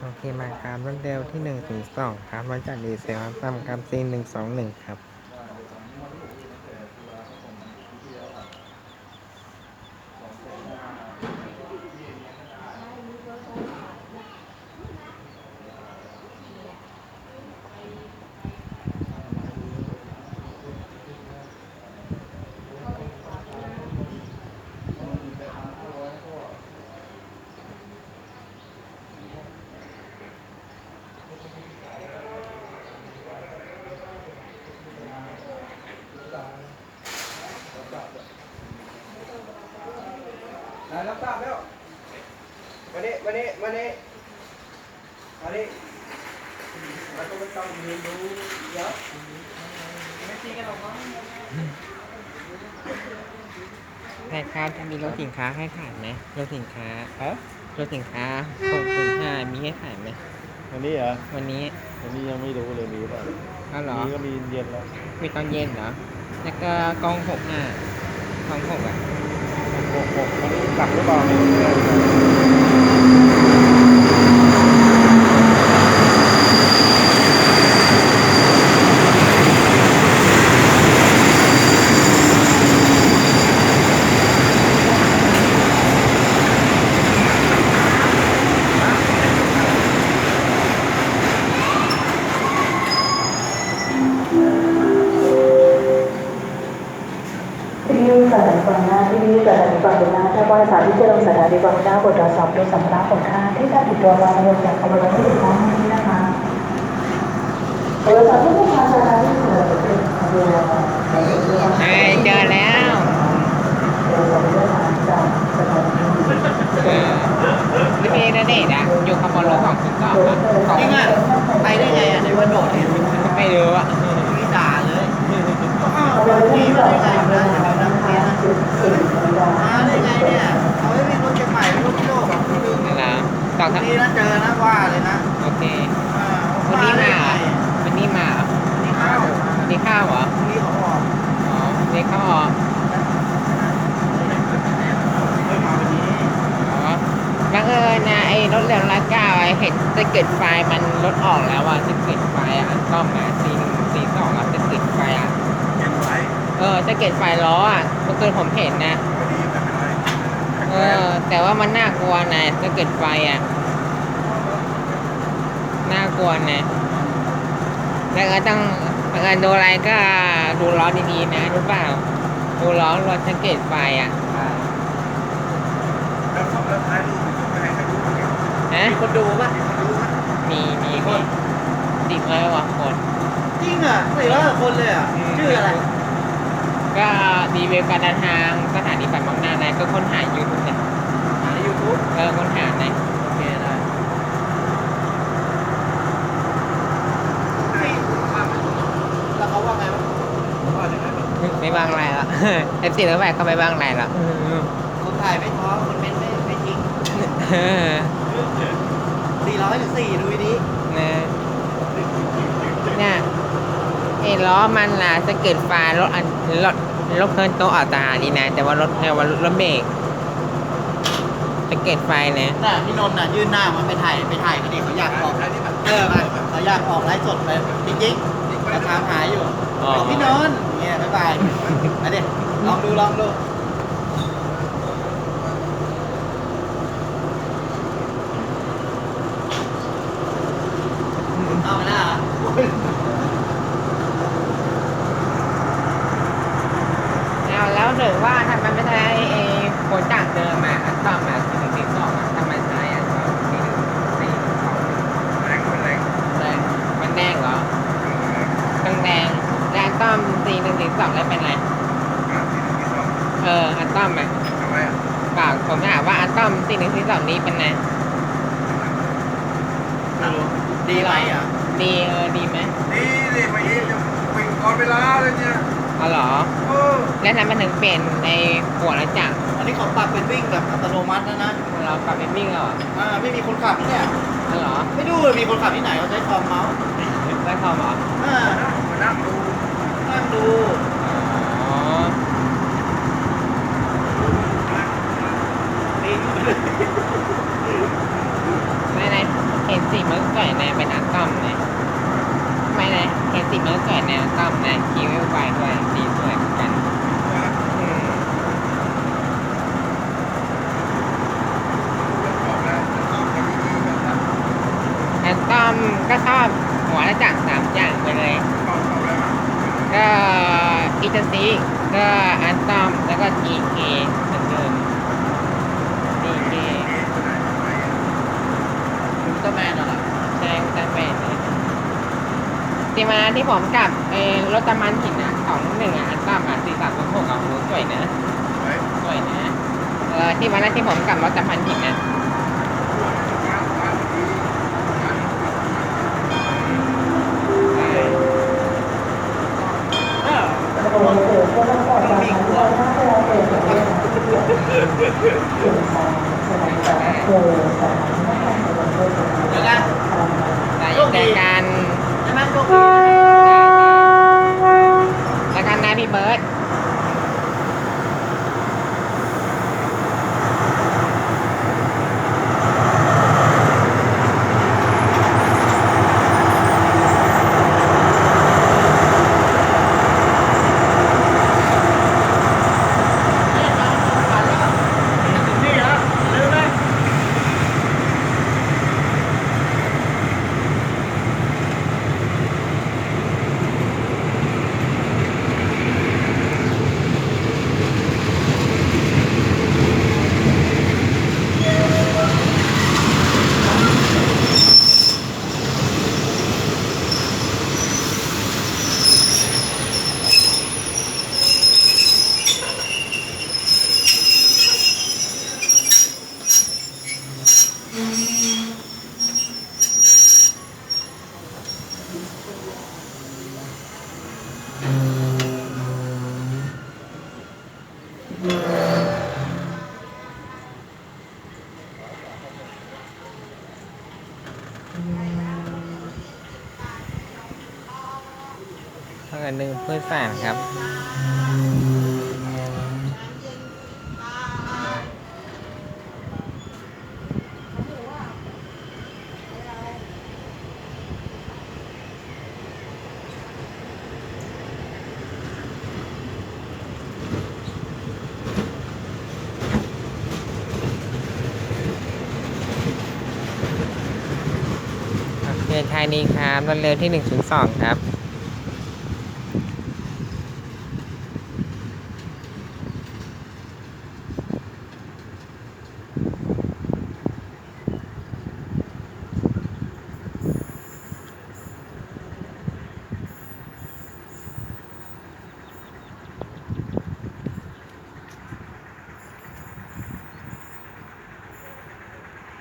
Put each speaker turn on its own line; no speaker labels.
โอเคมาครับรถเดลที่หนึ่งถึงสองครับมาจากดีเซลตั้มกรับซีหนึ่งสองหนึ่งครับ
รับทราบแล้วมานี่มานี่มานี่มานี่เราต้องต้องเรียนรู้เยอะไม่ตีกันหรอกมั้ง
ใช่ครับจะมีรถสินค้าให้ขายไหมรถสินค้า
ฮะ
รถสินค้าหกศูนย์ห้ามีให้ขายไหม
วันนี้เหรอ
วันนี้
วันนี้ยังไม่รู้เลยมีหรือเปล่า
ก็เหรอ
มีก็มีเย็นแล้ว
มีตอนเย็นเหรอแล้วก็กล้องหกห้ากล้องหกอะ
หกหกวันนี้กลับหรือเปล่าไม่รู้เลย
ที่นี่สถานีกองหน้าที่ นี่สถานีกองหน้าถ้าบริษัทที่จะลงสถานีกองหน้าบทตรวจสอบดูสัมภาระของท่านที่ท่านติดตัวมาลงจากกำลังที่ถูกต้องนี้นะคะบริษัทที่ผู้ค้าสถานีเกิดเป็นเรือ
ใช่เจอแล้ว
เรือสองเรือสามจากสถานี
เออลิเกนเดชน์อะอยู่ขบวนรถของคุณต่ออะของ
จริงอะไปได้ไงอะในวันโดดเนี่ย
ไม่รู้อะ ต่อทั้ง
นี่นะเจอนะว่าเลยนะ
โอเค
อ่า
วันนี้มา
ได้
เหรอ
ไง
วันนี้มาเหรอ
นี่ข้าว
วันนี้ข้าวเหรอ
นี่เขาบอก
อ๋อวันนี้ข้าวเหรอ
ไม่มาวันนี้
อ๋อบังเอิญนะไอ้รถเร็วร้อยเก้าไอ้เห็นสะเก็ดไฟมันลดออกแล้วอะสะเก็ดไฟอะอันซ่อมอะสี่หนึ่งสี่สองอะสะเก็ดไฟอะ
เก็บไว้
เออสะเก็ดไฟล้ออะเมื่อคืนผมเห็นนะ
ก็ดีแต่ไม่เป็นไร
เออ แต่ว่ามันน่ากลัวนะสะเก็ดไฟอะน่า กลัวนะแล้วก็ต้องบังเอิญดูอะไรก็ดูล้อดีๆนะรู้เปล่า ดูล้อรถสะเก็ดไฟอะ
แล้วสองแล้วท้ายรูปไม่ให้ใครรู้มั้งเนี่ย
ฮะ
มีคนดูป่ะมีคนดูมั้ย
มีมีมีติดไว้ว่ะคน
จริงอะสี่ร้อยกว่าคนเลยอะชื่ออะไร
ก็รีวิวการเดินทางสถานีฝันมองหน้านะก็ค้นหายูทูบเนี่ย
หาในยูทูบ
เออค้นหานะ
โอเคได้แล้วเขาว่าไงบ้างว่าอย่าง ไรบ้าง
ไม่บ้างอะไรละเอฟซีแล้วแบกก็ไม่บ้างอะไรละ
คนถ่ายไม่ท้อคนเป็นไม่ไม่จริง
เออ
สี่ร้อยหรือสี่ดูดี
นะเนี่ยไอ้ล้อมันล่ะจะเกิดไฟรถอันรถรถเพิ่นโตวอัตรานี่นะ แต่ว่ารถแค่ว่ารถเบรกจะเกิดไฟเนี่ย
น่ะพี่นนท์น่ะยื่นหน้ามาไปถ่ายไปถ่ายกันดิเขาอยากออกเออเขาอยากออกไลฟ์สดไปจริงๆเขาถามหาอยู่
อ๋อ
บอกพี่นนท์ เนี่ยบ๊ายอันนี้ลองดูลองดูเอามาแล้วเหรอ
เอาแล้วหรือว่าทำไมไม่ใช้ไอ้โปรจากเดิมมาอันต่อมาสี่หนึ่งสี่สองอะทำไมใช้อันต่อสี่หนึ่งสี่สอง
แรงมันแรง
แดงมันแดงเหรอตั้งแดงแล้วอันต้อม สี่หนึ่งสี่สองแล้วเป็นไร เออ อันต้อมอะ
ทำไมอะ
เปล่าผมถามว่าอันต้อมสี่หนึ่งสี่สองนี้เป็นไง
ไม่รู้ดีไหมอะ
ดีเออดีไหม
นี่นี่มาเองจะวิ่งก่อนเวลาเลยเนี่ย
อ๋อเหรอ
เออ
แล้วทำไมมันถึงเปลี่ยนในหัวแล้วจักร
อันนี้เขาปรับเป็นวิ่งแบบอัตโนมัติแล้วนะ
เราปรับเป็นวิ่งแล้วเหรอ
อ่าไม่มีคนขับเนี่ย
อ๋อเหรอ
ไม่ดูเลยมีคนขับที่ไหนเขาใช้คอมเมาส์
ได้คอมเหรอ
อ่า
มานั่งดู
นั่งดู
อ๋อ
ลิงก์ไปเลย
ไหนไหน เห็นสีมันสวยนะเป็นอัลตอมนะไม่นะเห็นสีมันสวยนะอัลตอมนะคิวไวด้วยสีสวยเหมือนกันอืม
บอกแล้วต้องไปดีๆแบบนั้น
อัลตอมก็ชอบหัวละจักรสามอย่างไปเลย
บอกเขาแล้วอะ
ก็ อิตาซีก็อัลตอมแล้วก็จีเคเหมือนเดิมจีเค
เอ๊ะตัวไหนตัวไหนอะ
อุลตร้าแมนน่ะเหรอ
แจ้งแต่เป็นตีมาที่ผมกับเออรถตะมันหินอะของหนึ่งอะอัลตอมอะสี่สามหกอะโหสวยนะ
เฮ้ย
สวยนะเออที่วันนั้นที่ผมกลับรถตะพันหินนะ
งานงานดีงาน
ใช่
เออ
โอ้โหก็ต้องขอความที่เราถ้าเราเปิดเผยสิ่งของสมัยก่อนคือสถานที่ท่อง เที่ยวเพื่อการ
เดี๋ยวนะ
แต่ยังแต่การ
ใช่ไหมโชคดี
แต่การนะพี่เบิร์ต
นี่เหรอลืมไหม
เท่ากับหนึ่งเพื่อนสารครับ โอเคทายนี้ครับรถเร็วที่ 102 ครับ